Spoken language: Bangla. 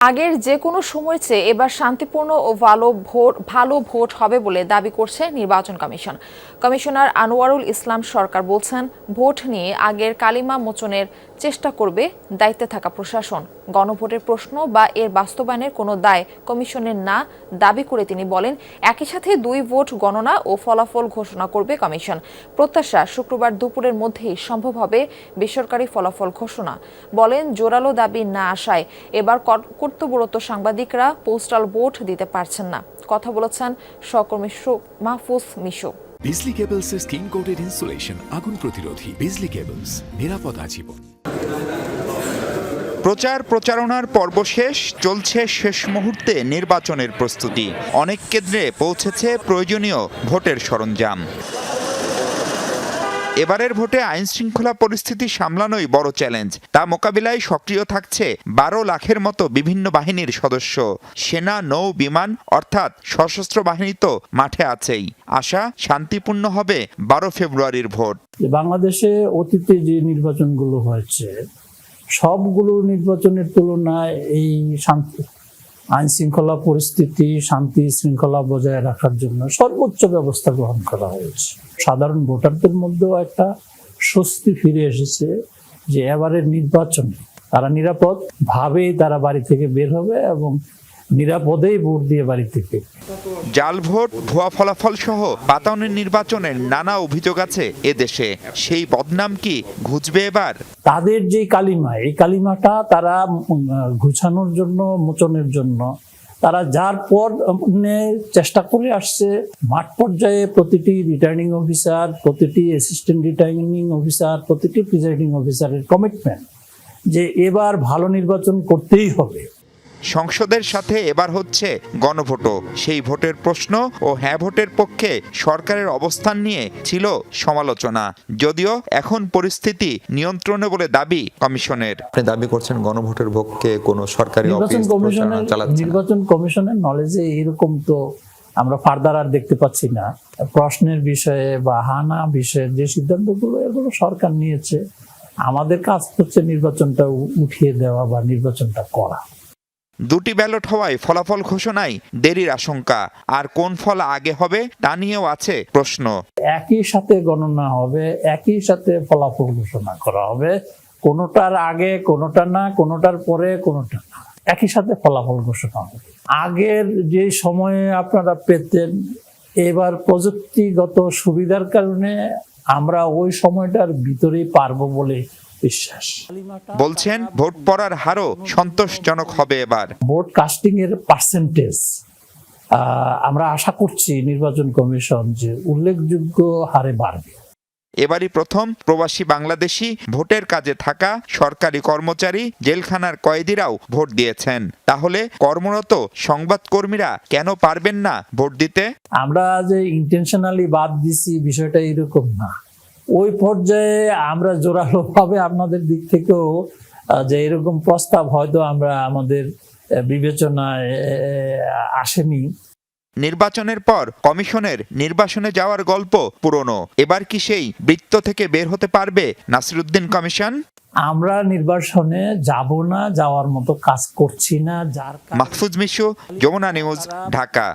আগের যে কোনো সময় চেয়ে এবার শান্তিপূর্ণ ও ভালো ভোট ভালো ভোট হবে বলে দাবি করছে নির্বাচন কমিশন। কমিশনার আনোয়ারুল ইসলাম সরকার বলছেন, ভোট নিয়ে আগের কালিমা মোচনের চেষ্টা করবে দায়িত্বে থাকা প্রশাসন। গণভোটের প্রশ্ন বা এর বাস্তবায়নের কোনো দায় কমিশনের না দাবি করে তিনি বলেন, একই সাথে দুই ভোট গণনা ও ফলাফল ঘোষণা করবে কমিশন। প্রত্যাশা শুক্রবার দুপুরের মধ্যেই সম্ভব হবে বেসরকারি ফলাফল ঘোষণা। বলেন, জোরালো দাবি না আসায় এবার কর- কর্তব্যরত সাংবাদিকরা পোস্টাল ভোট দিতে পারছেন না। কথা বলেছেন সহকর্মী Mahfuz Misho. Bijli cables skin coated insulation আগুন প্রতিরোধী। বিজলি কেবলস, নিরাপদ আজীবন। প্রচার প্রচারণার পর্ব শেষ, চলছে শেষ মুহূর্তে নির্বাচনের প্রস্তুতি। অনেক কেন্দ্রে পৌঁছেছে প্রয়োজনীয় ভোটের সরঞ্জাম। এবারের ভোটে আইন শৃঙ্খলা পরিস্থিতি সামলানোই বড় চ্যালেঞ্জ। তা মোকাবিলায় সক্রিয় থাকছে বারো লাখের মতো বিভিন্ন বাহিনীর সদস্য। সেনা, নৌ, বিমান, অর্থাৎ সশস্ত্র বাহিনী তো মাঠে আছেই। আশা শান্তিপূর্ণ হবে বারো ফেব্রুয়ারির ভোট। বাংলাদেশে অতীতে যে নির্বাচনগুলো হয়েছে সবগুলো নির্বাচনের তুলনায় এই শান্তি, আইন শৃঙ্খলা পরিস্থিতি শান্তি শৃঙ্খলা বজায় রাখার জন্য সর্বোচ্চ ব্যবস্থা গ্রহণ করা হয়েছে। সাধারণ ভোটারদের মধ্যেও একটা স্বস্তি ফিরে এসেছে যে এবারের নির্বাচন তারা নিরাপদ ভাবে তারা বাড়ি থেকে বের হবে এবং নিরাপদেই ভোট দিয়ে বাড়ি থেকে জাল ভোট ভুয়া ফলাফল সহ বাতায়নের নির্বাচনের নানা অভিযোগ আছে এদেশে। সেই বদনাম কি ঘুচবে এবার? তাদের যে কালিমা এই কালিমাটা তারা উম, ঘুচানোর জন্য মোচনের জন্য তারা যার পর চেষ্টা করে আসছে মাঠ পর্যায়ে প্রতিটি রিটার্নিং অফিসার প্রতিটি অ্যাসিস্ট্যান্ট রিটার্নিং অফিসার প্রতিটি প্রিজাইডিং অফিসারের কমিটমেন্ট যে এবার ভালো নির্বাচন করতেই হবে। সংসদের সাথে এবার হচ্ছে গণভোটও। সেই ভোটের প্রশ্ন ও হ্যাঁ ভোটের পক্ষে সরকারের অবস্থান নিয়ে ছিল সমালোচনা। যদিও এখন পরিস্থিতি নিয়ন্ত্রণে বলে দাবি কমিশনের। আপনি দাবি করছেন গণভোটের পক্ষে কোনো সরকারি নির্বাচন অফিস নির্বাচন কমিশনের নলেজে এরকম তো আমরা ফার্দার আর দেখতে পাচ্ছি না। প্রশ্নের বিষয়ে বা হানা বিষয়ে যে সিদ্ধান্তগুলো এগুলো সরকার নিয়েছে আমাদের কাজ হচ্ছে নির্বাচনটা উঠিয়ে দেওয়া বা নির্বাচনটা করা। দুটি ব্যালট হওয়ায় ফলাফল ঘোষণায় দেরির আশঙ্কা। আর কোন ফল আগে হবে তা নিয়েও আছে প্রশ্ন। একই সাথে গণনা হবে, একই সাথে ফলাফল ঘোষণা করা হবে। কোনোটার আগে, কোনোটা না, কোনোটার পরে, কোনোটা না। একই সাথে ফলাফল ঘোষণা হবে। আগের যে সময়ে আপনারা পেতেন, এবার প্রযুক্তিগত সুবিধার কারণে আমরা ওই সময়টার ভিতরেই পারব বলে বিশ্বাস। বলছেন ভোট পড়ার হারও সন্তোষজনক হবে এবার। ভোট কাস্টিং এর পার্সেন্টেজ আমরা আশা করছি নির্বাচন কমিশন যে উল্লেখযোগ্য হারে বাড়বে। এবারই প্রথম প্রবাসী বাংলাদেশি ভোটের কাজে থাকা সরকারি কর্মচারী জেলখানার কয়েদিরাও ভোট দিয়েছেন। তাহলে কর্মরত সংবাদকর্মীরা কেন পারবেন না ভোট দিতে? আমরা যে ইন্টেনশনালি বাদ দিছি বিষয়টা এরকম না। ওই পর্যায়ে আমরা জোরালো ভাবে আপনাদের দিক থেকেও যে এরকম প্রস্তাব হয়তো আমরা আমাদের বিবেচনায় আসেনি। নির্বাচনের পর কমিশনের নির্বাসনে যাওয়ার গল্প পুরনো। এবার কি সেই বৃত্ত থেকে বের হতে পারবে নাসিরুদ্দিন কমিশন? আমরা নির্বাচনে যাব না যাওয়ার মতো কাজ করছি না যার মাহফুজ মিশু যমুনা নিউজ ঢাকা।